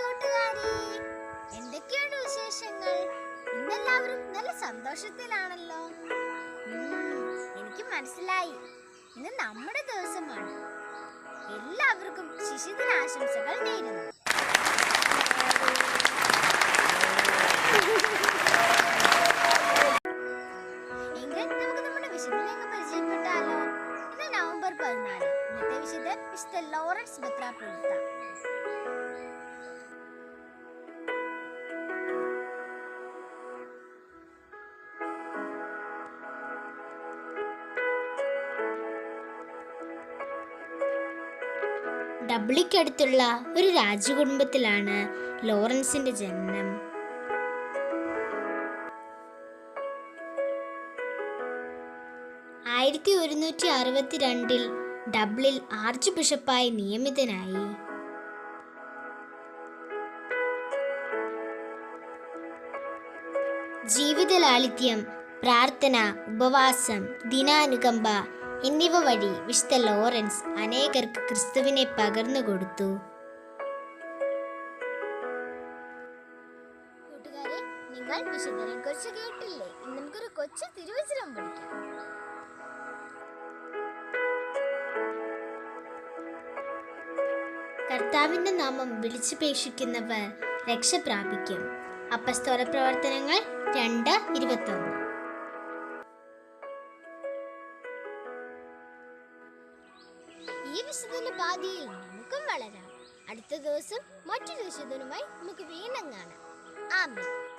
കൂട്ടുകാരി. എന്തൊക്കെയാണ് വിശേഷങ്ങൾ? ഇന്നെല്ലാവരും നല്ല സന്തോഷത്തിലാണല്ലോ. എനിക്ക് മനസ്സിലായി. ഇന്ന് നമ്മുടെ ദിവസമാണ്. എല്ലാവർക്കും നേരുന്നു. നമുക്ക് നമ്മുടെ വിശുദ്ധനെയൊക്കെ പരിചയപ്പെട്ടാലോ? ഇന്ന് നവംബർ പതിനാല്. ഇന്നത്തെ വിശുദ്ധൻ വിശുദ്ധ ലോറൻസ് ബത്രാപൊലിത്ത ഡബ്ലിക്കടുത്തുള്ള ഒരു രാജകുടുംബത്തിലാണ് ലോറൻസിന്റെ ജനനം. ആയിരത്തി ഒരുന്നൂറ്റി അറുപത്തിരണ്ടിൽ ഡബ്ലിൽ ആർച്ച് ബിഷപ്പായി നിയമിതനായി. ജീവിത ലാളിത്യം പ്രാർത്ഥന ഉപവാസം ദിനാനുകമ്പ എന്നിവ വഴി വിശുദ്ധ ലോറൻസ് അനേകർക്ക് ക്രിസ്തുവിനെ പകർന്നു കൊടുത്തു. നിങ്ങൾ നമുക്കൊരു തിരുവചനം പഠിക്കാം. കർത്താവിന്റെ നാമം വിളിച്ചുപേക്ഷിക്കുന്നവർ രക്ഷ പ്രാപിക്കും അപ്പസ്തോല പ്രവർത്തനങ്ങൾ രണ്ട് ഇരുപത്തൊന്ന്. ഈ വിശുദ്ധന്റെ പാതിയിൽ നമുക്കും വളരാം. അടുത്ത ദിവസം മറ്റൊരു വിശുദ്ധനുമായി നമുക്ക് വീണ്ടും കാണാം. ആമേൻ.